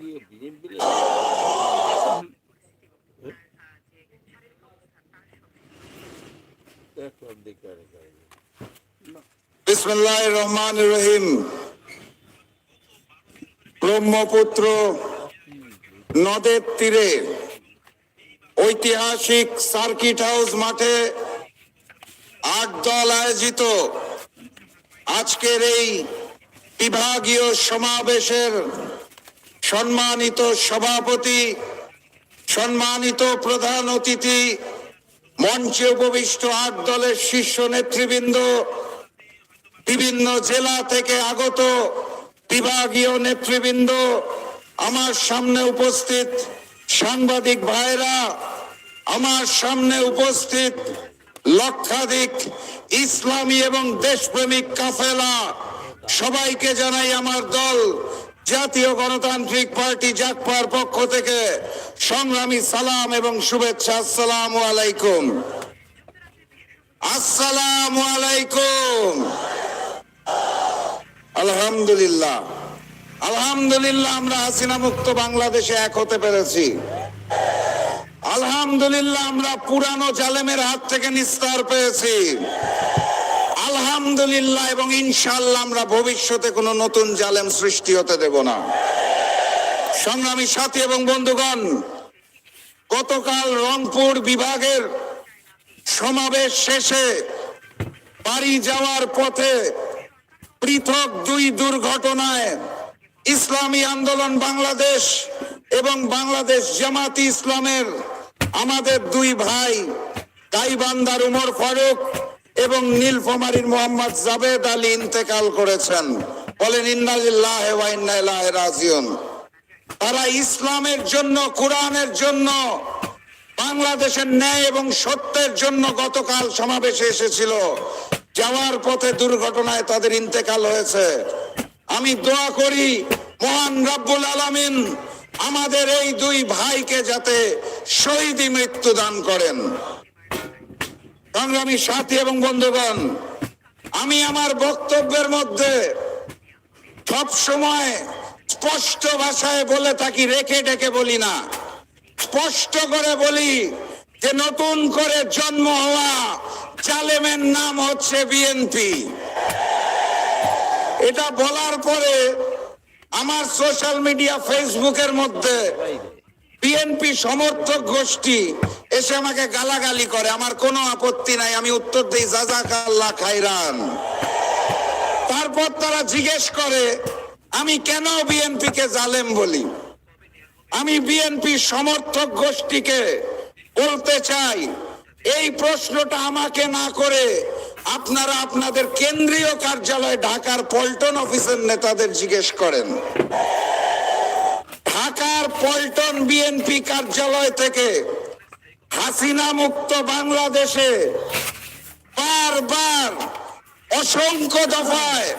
BNP বিসমুল্লাহ রহমান রহিম। ব্রহ্মপুত্র নদের তীরে ঐতিহাসিক সার্কিট হাউস মাঠে আট দল আয়োজিত আজকের এই বিভাগীয় সমাবেশের সম্মানিত সভাপতি, সম্মানিত প্রধান অতিথি, মঞ্চে উপবিষ্ট আট দলের শীর্ষ নেতৃবৃন্দ, বিভিন্ন জেলা থেকে আগত বিভাগীয় নেতৃবৃন্দ, আমার সামনে উপস্থিত সাংবাদিক ভাইরা আমার সামনে উপস্থিত লক্ষাধিক ইসলামী এবং দেশপ্রেমিক কাফেলা, সবাইকে জানাই আমার দল জাতীয় গণতান্ত্রিক পার্টি জাকপার পক্ষ থেকে সংগ্রামী সালাম এবং শুভেচ্ছা, আসসালামু আলাইকুম। আসসালামু আলাইকুম। আলহামদুলিল্লাহ। আলহামদুলিল্লাহ, আমরা হাসিনা মুক্ত বাংলাদেশে এক হতে পেরেছি। আলহামদুলিল্লাহ, আমরা পুরানো জালেমের হাত থেকে নিস্তার পেয়েছি। আলহামদুলিল্লাহ, এবং ইনশাল্লাহ আমরা ভবিষ্যতে কোনো নতুন জালেম সৃষ্টি হতে দেব না। সংগ্রামী সাথী এবং বন্ধুগণ, গতকাল রংপুর বিভাগের সমাবেশ শেষে বাড়ি যাওয়ার পথে পৃথক দুই দুর্ঘটনায় ইসলামী আন্দোলন বাংলাদেশ এবং বাংলাদেশ জামাতি ইসলামের আমাদের দুই ভাই গাইবান্দার উমর ফারুক এবং নীলফামারীর মোহাম্মদ জাবেদ আলী ইন্তেকাল করেছেন। বলেন, ইন্নালিল্লাহ তারা ইসলামের জন্য, কোরআনের জন্য, বাংলাদেশের ন্যায় এবং সত্যের জন্য গতকাল সমাবেশে এসেছিল। যাওয়ার পথে দুর্ঘটনায় তাদের ইন্তেকাল হয়েছে। আমি দোয়া করি, মহান রব্বুল আলামিন আমাদের এই দুই ভাইকে যাতে শহীদি মৃত্যু দান করেন। সংগ্রামী সাথী এবং বন্ধুগণ, আমি আমার বক্তব্যের মধ্যে সব সময় স্পষ্ট ভাষায় বলে থাকি, রেখে ডেকে বলি না। স্পষ্ট করে বলি যে নতুন করে জন্ম হওয়া জালেমের নাম হচ্ছে বিএনপি। এটা বলার পরে আমার সোশ্যাল মিডিয়া ফেসবুকের মধ্যে বিএনপি সমর্থক গোষ্ঠী এসে আমাকে গালাগালি করে, আমার কোনো আপত্তি নাই, আমি উত্তর দিই, জাজাকাল্লাহ খাইরান তারপর তারা জিজ্ঞেস করে, আমি কেন বিএনপি কে জালেম বলি? আমি বিএনপি সমর্থক গোষ্ঠীকে বলতে চাই, এই প্রশ্নটা আমাকে না করে আপনারা আপনাদের কেন্দ্রীয় কার্যালয় ঢাকার পল্টন অফিসের নেতাদের জিজ্ঞেস করেন। ঢাকার পল্টন বিএনপি কার্যালয় থেকে হাসিনা মুক্ত বাংলাদেশে বারবার অসংখ্য দফায়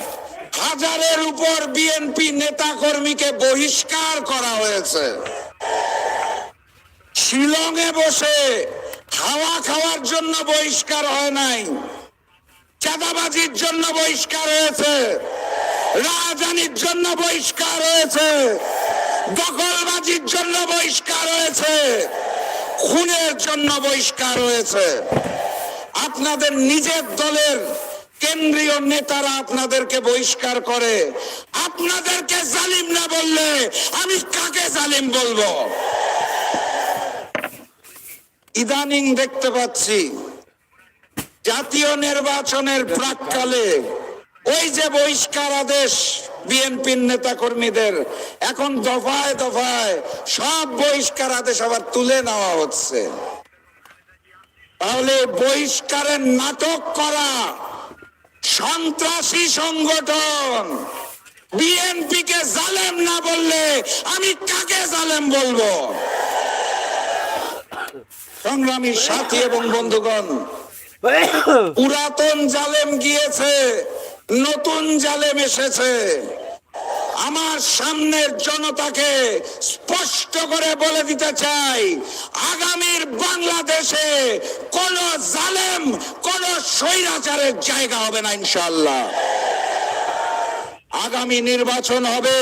হাজারের উপর বিএনপি নেতা কর্মীকে বহিষ্কার করা হয়েছে। শিলংয়ে বসে খাওয়া খাওয়ার জন্য বহিষ্কার হয় নাই। চাঁদাবাজির জন্য বহিষ্কার হয়েছে। রাজধানীর জন্য বহিষ্কার হয়েছে। দখলবাজির জন্য বহিষ্কার হয়েছে। খুনের জন্য বহিষ্কার হয়েছে। আপনাদের নিজের দলের কেন্দ্রীয় নেতারা আপনাদেরকে বহিষ্কার করে। আপনাদেরকে জালিম না বললে আমি কাকে জালিম বলব? ইদানিং দেখতে পাচ্ছি, জাতীয় নির্বাচনের প্রাককালে ওই যে বহিষ্কার আদেশ বিএনপির নেতা কর্মীদের এখন দফায় দফায় সব বহিষ্কার আদেশ আবার তুলে নেওয়া হচ্ছে। তাহলে বহিষ্কারের নাটক করা সন্ত্রাসী সংগঠন বিএনপি কে জালেম না বললে আমি কাকে জালেম বলব? সংগ্রামী সাথী এবং বন্ধুগণ, পুরাতন জালেম গিয়েছে। নতুন জালেম এসেছে। আমার সামনের জনতাকে স্পষ্ট করে বলে দিতে চাই, আগামীর বাংলাদেশে কোন জালেম, কোন স্বৈরাচারের জায়গা হবে না ইনশাল্লাহ আগামী নির্বাচন হবে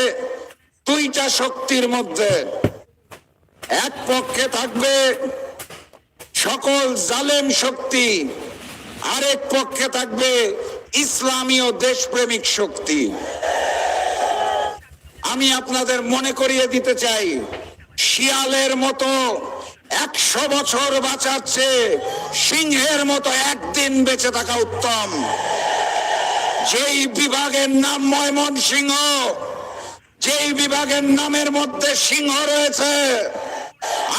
দুইটা শক্তির মধ্যে। এক পক্ষে থাকবে সকল জালেম শক্তি, আরেক পক্ষে থাকবে ইসলামী ও দেশপ্রেমিক শক্তি। আমি আপনাদের মনে করিয়ে দিতে চাই, শিয়ালের মতো একশো বছর বাঁচাচ্ছে সিংহের মতো একদিন বেঁচে থাকা উত্তম। যেই বিভাগের নাম ময়মন সিংহ যেই বিভাগের নামের মধ্যে সিংহ রয়েছে,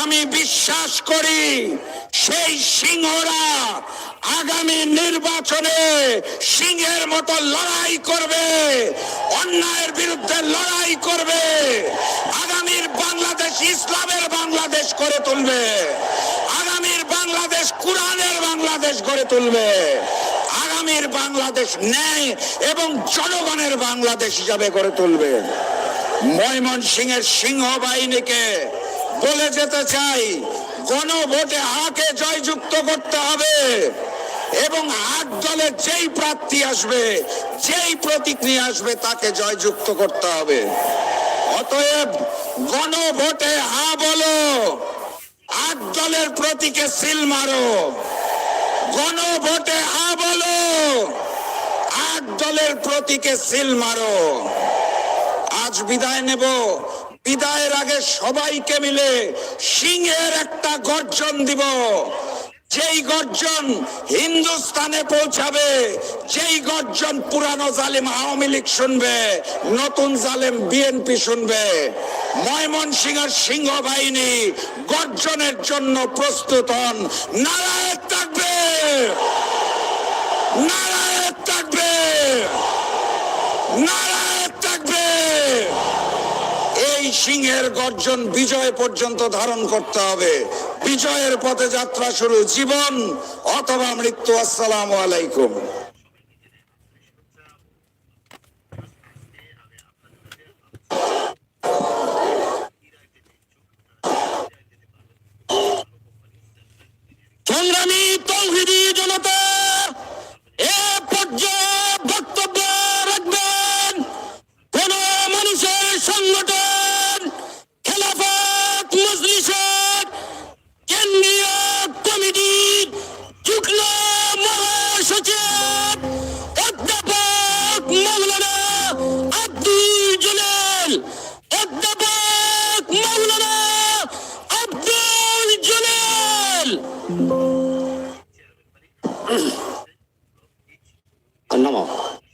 আমি বিশ্বাস করি সেই সিংহরা আগামী নির্বাচনে সিংহের মতো লড়াই করবে, অন্যায়ের বিরুদ্ধে লড়াই করবে, আগামীর বাংলাদেশ ইসলামের বাংলাদেশ করে তুলবে, আগামীর বাংলাদেশ কোরআনের বাংলাদেশ গড়ে তুলবে, আগামীর বাংলাদেশ ন্যায় এবং জনগণের বাংলাদেশ হিসাবে গড়ে তুলবে। ময়মন সিংহের সিংহ বাহিনীকে বলে যেতে চাই, গণভোটে হাকে জয়যুক্ত করতে হবে? এবং আট দলের যেই প্রার্থী আসবে, যেই প্রতীক নিয়ে আসবে, তাকে জয়যুক্ত করতে হবে। অতএব গণভোটে হা বলো, আট দলের প্রতীকে সিল মারো। গণভোটে হা বলো, আট দলের প্রতীকে সিল মারো। আজ বিদায় নেব। বিদায়ের আগে সবাইকে মিলে সিংহের একটা গর্জন দিব। যেই গর্জন হিন্দুস্তানে পৌঁছাবে, যেই গর্জন পুরানো জালেম আওয়ামী লীগ শুনবে, নতুন জালেম বিএনপি শুনবে। ময়মনসিংহের সিংহ বাহিনী গর্জনের জন্য প্রস্তুত হন। নারায়ণ থাকবে! নারায়ণ থাকবে নারায়ণ থাকবে এই সিংহের গর্জন বিজয় পর্যন্ত ধারণ করতে হবে। বিজয়ের পথে যাত্রা শুরু, জীবন অথবা মৃত্যু। আসসালাম আলাইকুম। সংগ্রামী তৌহিদি জনতা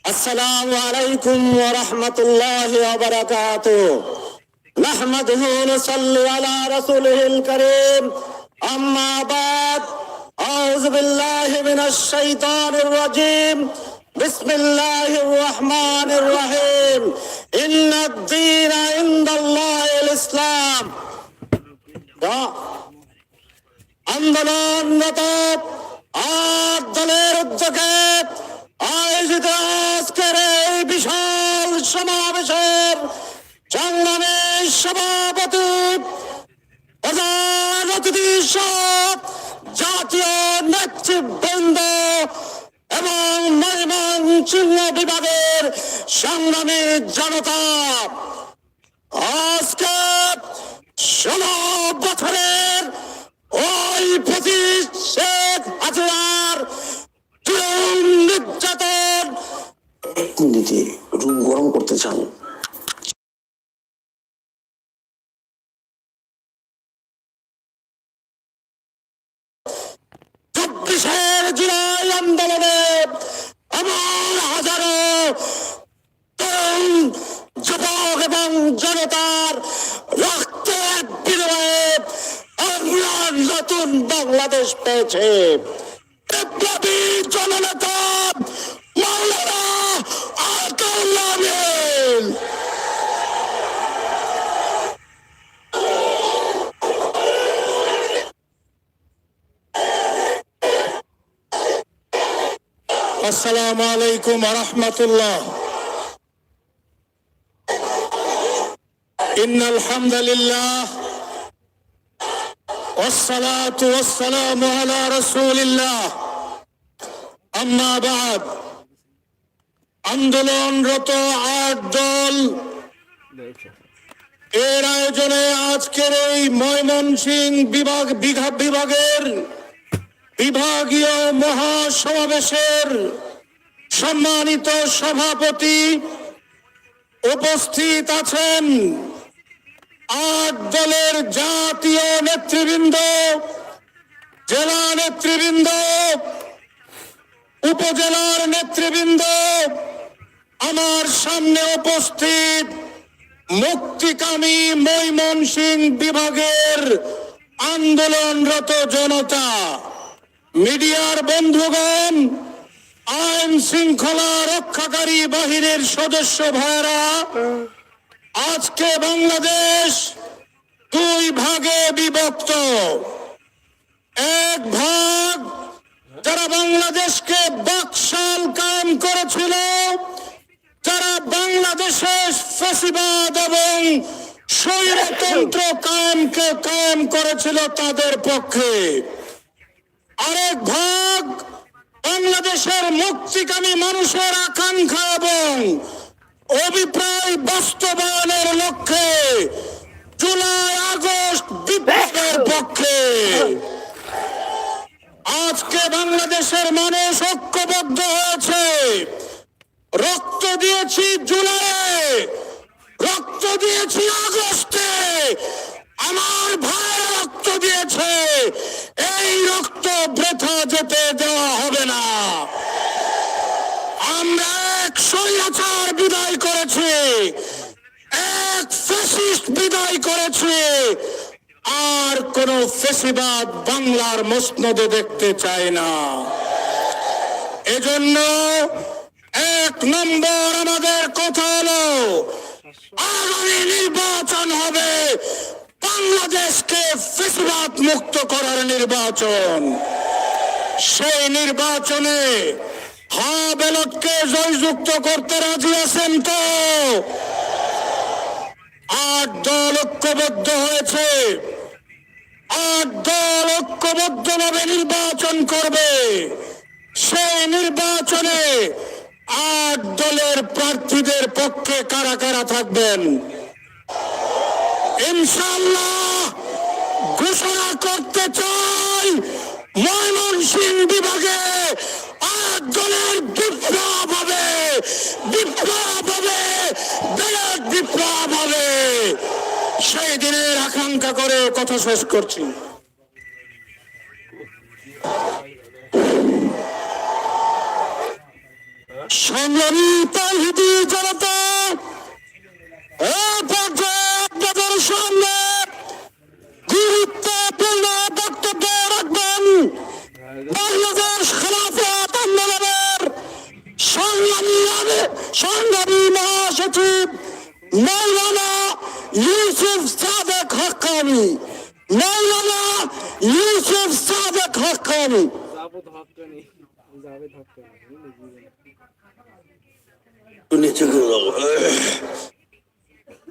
السلام عليكم ورحمة الله وبركاته. نحمده نصلي على رسوله الكريم. أما بعد أعوذ بالله من الشيطان الرجيم. بسم الله الرحمن الرحيم. إن الدين عند الله الإسلام. আন্দোলনরত আট দলের উদ্যোগে আয়োজিত আজকের এই বিশাল সমাবেশের সংগ্রামী সভাপতি প্রধান অতিথি জাতীয় নেতৃবৃন্দ এবং মহিমান চিহ্ন বিভাগের সংগ্রামী জনতা। আজকে ষোলো বছরের ওই পঁচিশ শেখ নির্যাতন। দিদি রুম গরম করতে চান। আন্দোলনে আমার হাজারো তরুণ, যুবক এবং জনতার রক্তের বিনিময়ে আমরা নতুন বাংলাদেশ পেয়েছে। বিপ্লবী জননেতা মাওলানা আসসালামু আলাইকুম রহমতুল্লাহ ইন্নাল হামদুলিল্লাহ والصلاة والسلام على رسول الله أما بعد আন্দোলনরত আট দল এর আয়োজনে আজকের এই ময়মনসিং বিভাগ বিঘা বিভাগের বিভাগীয় মহাসমাবেশের সম্মানিত সভাপতি উপস্থিত আছেন আট দলের জাতীয় নেতৃবৃন্দ, জেলা নেতৃবৃন্দ, উপজেলার নেতৃবৃন্দ, আমার সামনে উপস্থিত মুক্তিকামী ময়মনসিং বিভাগের আন্দোলনরত জনতা, মিডিয়ার বন্ধুগণ, আইন শৃঙ্খলা রক্ষাকারী বাহিনীর সদস্য ভাইরা আজকে বাংলাদেশ দুই ভাগে বিভক্ত। এক ভাগ যারা বাংলাদেশকে বাকশাল কায়েম করেছিল, যারা বাংলাদেশে ফেসিবাদ এবং স্বৈরতন্ত্র কায়েমকে কায়েম করেছিল তাদের পক্ষে। আরেক ভাগ বাংলাদেশের মুক্তিকামী মানুষের আকাঙ্ক্ষা এবং অভিপ্রায় বাস্তবায়নের লক্ষ্যে জুলাই আগস্ট বিপ্লবের পক্ষে। আজকে বাংলাদেশের মানুষ ঐক্যবদ্ধ হয়েছে। রক্ত দিয়েছি জুলাই রক্ত দিয়েছি আগস্টে। আমার ভাই রক্ত দিয়েছে এই রক্ত বৃথা যেতে দেওয়া হবে না। আমরা স্বৈরাচার বিদায় করেছি। এক ফ্যাসিস্ট বিদায় করেছি। আর কোন ফেসিবাদ বাংলার মসনদে দেখতে চায় না। এজন্য এক নম্বর আমাদের কথা হলো, আগামী নির্বাচন হবে বাংলাদেশকে ফেসিবাদ মুক্ত করার নির্বাচন। সেই নির্বাচনে হা বেলটকে জয়যুক্ত করতে রাজি আছেন তো? আট দল ঐক্যবদ্ধ হয়েছে। আট দল ঐক্যবদ্ধভাবে নির্বাচন করবে। সেই নির্বাচনে আট দলের প্রার্থীদের পক্ষে কারা কারা থাকবেন? ইনশাল্লাহ ঘোষণা করতে চাই ময়মনসিং বিভাগে দলের বিপ্লব হবে বিপ্লব হবে বিপ্লব হবে। সেই দিনের আকাঙ্ক্ষা করে কথা শেষ করছি। জনতা গুরুত্বপূর্ণ سندري معاشتي مولانا يوسف صادق حقاني. مولانا يوسف صادق حقاني.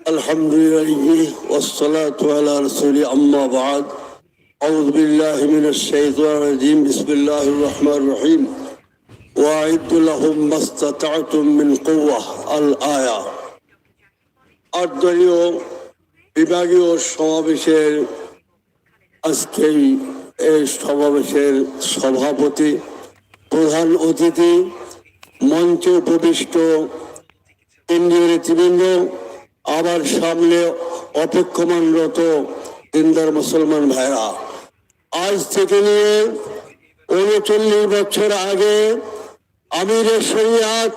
الحمد لله والصلاة على رسوله أما بعد. أعوذ بالله من الشيطان الرجيم. بسم الله الرحمن الرحيم. وأعد لهم ما استطعتم من قوة الآية আটদলীয় বিভাগীয় সমাবেশের আজকে এই সমাবেশের সভাপতি প্রধান অতিথি মঞ্চে উপবিষ্ট কেন্দ্রীয় নেতৃবৃন্দ আবার সামনে অপেক্ষমানরত দিনদার মুসলমান ভাইরা আজ থেকে নিয়ে উনচল্লিশ বছর আগে আমিরের শরিয়াত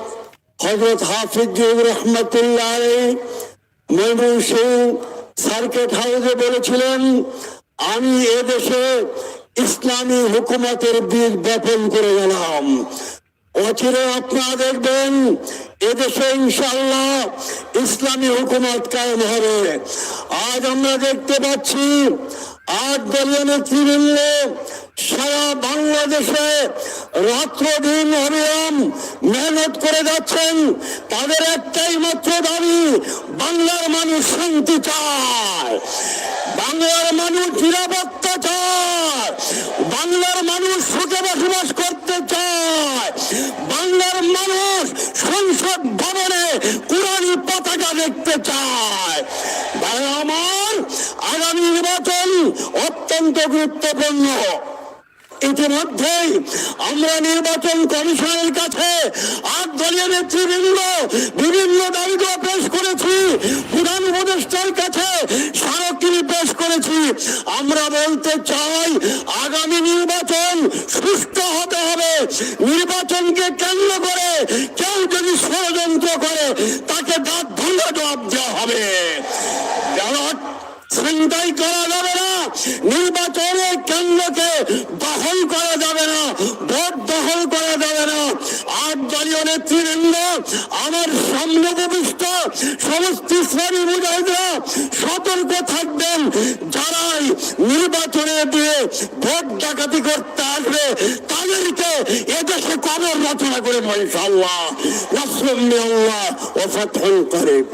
হজরত হাফিজ রহমতুল্লাহ ময়মন সিং সার্কেট হাউসে বলেছিলেন, আমি এদেশে ইসলামী হুকুমতের বীজ বপন করে গেলাম। অচিরে আপনারা দেখবেন এদেশে ইনশাল্লাহ ইসলামী হুকুমত কায়েম হবে। আজ আমরা দেখতে পাচ্ছি, আট দলীয় নেতৃবৃন্দ সারা বাংলাদেশে রাত্র দিন অবিরাম মেহনত করে যাচ্ছেন। তাদের একটাই মাত্র দাবি, বাংলার মানুষ শান্তি চায়। বাংলার মানুষ নিরাপত্তা চায়। বাংলার মানুষ সুখে বসবাস করতে চায়। বাংলার মানুষ সংসদ ভবনে কোরআনী পতাকা দেখতে চায়। ভাই আগামী নির্বাচন অত্যন্ত গুরুত্বপূর্ণ। ইতিমধ্যেই আমরা নির্বাচন কমিশনের কাছে আট দলীয় নেতৃবৃন্দ বিভিন্ন দাবিগুলো পেশ করেছি। প্রধান উপদেষ্টার কাছে স্মারকলিপি পেশ করেছি। আমরা বলতে চাই, আগামী নির্বাচন হতে হবে। নির্বাচনকে কেন্দ্র করে কেউ যদি ষড়যন্ত্র করে, তাকে দাঁত জবাব দেওয়া হবে। ছিনতাই করা যাবে না কেন্দ্রকে দখল করা যাবে না, ভোট দখল করা যাবে না। আট দলীয় নেতৃবৃন্দ, আমার সামনে উপবিষ্ট সমস্ত ইসলামী মুজাহিদরা সতর্ক থাকবেন। যারাই নির্বাচনে দিয়ে ভোট ডাকাতি করতে আসবে, তাদেরকে এদেশে কবর রচনা করে ইনশাআল্লাহ নাসরুল্লাহ ও ফাতহুল করিম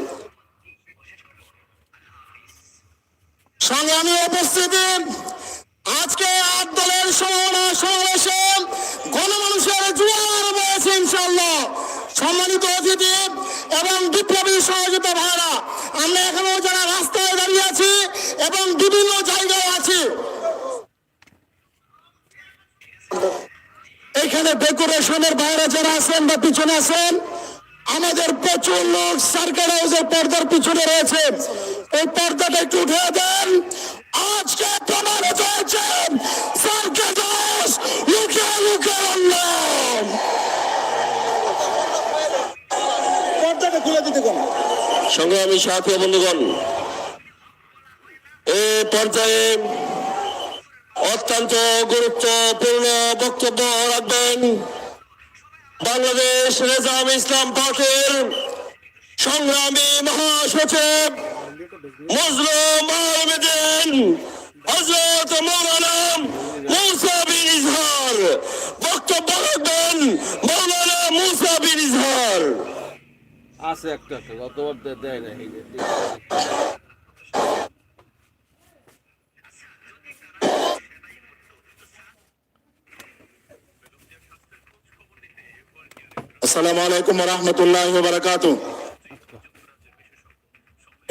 সংগ্রামী উপস্থিতি আজকে আট দলের সমাবেশ সমাবেশে গণমানুষের জোয়ার রয়েছে ইনশাল্লাহ সম্মানিত অতিথি এবং বিপ্লবী সহযোগিতা ভাইরা, আমরা এখনও যারা রাস্তায় দাঁড়িয়ে আছি এবং বিভিন্ন জায়গায় আছি। এখানে ডেকোরেশনের বাইরে যারা আছেন বা পিছনে আছেন, আমাদের প্রচুর লোক সার্কেল হাউসের পর্দার পিছনে রয়েছে। এই পর্দাটা একটু উঠে দেন। আজকে প্রমাণিত হয়েছে সার্কেল হাউস লুকে লুকে অন্যম পর্দাটা খুলে দিতে কোন সংগ্রামী সাথী ও বন্ধুগণ এ পর্যায়ে অত্যন্ত গুরুত্বপূর্ণ বক্তব্য রাখবেন বাংলাদেশ রেজাম ইসলাম পার্টির সংগ্রামী মহাসচিব মজলুম আলমেদিন হজরত মৌলানা মুসা বিন ইজহার। বক্তব্য রাখবেন মৌলানা মুসা বিন ইজহার। আসসালামু আলাইকুম রহমতুল্লাহ বারকাতুহ।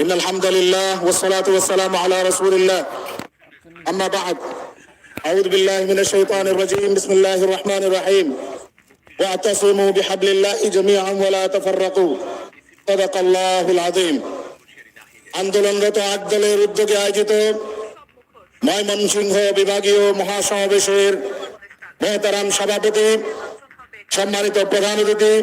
إن الحمد لله والصلاة والسلام على رسول الله أما بعد أعوذ بالله من الشيطان الرجيم بسم الله الرحمن الرحيم واعتصموا بحبل الله جميعا ولا تفرقوا صدق الله العظيم আন্দোলনরত আট দলের উদ্যোগে আয়োজিত ময়মনসিংহ বিভাগীয় মহাসমাবেশের মহতারাম সভাপতি সম্মানিত প্রধান অতিথি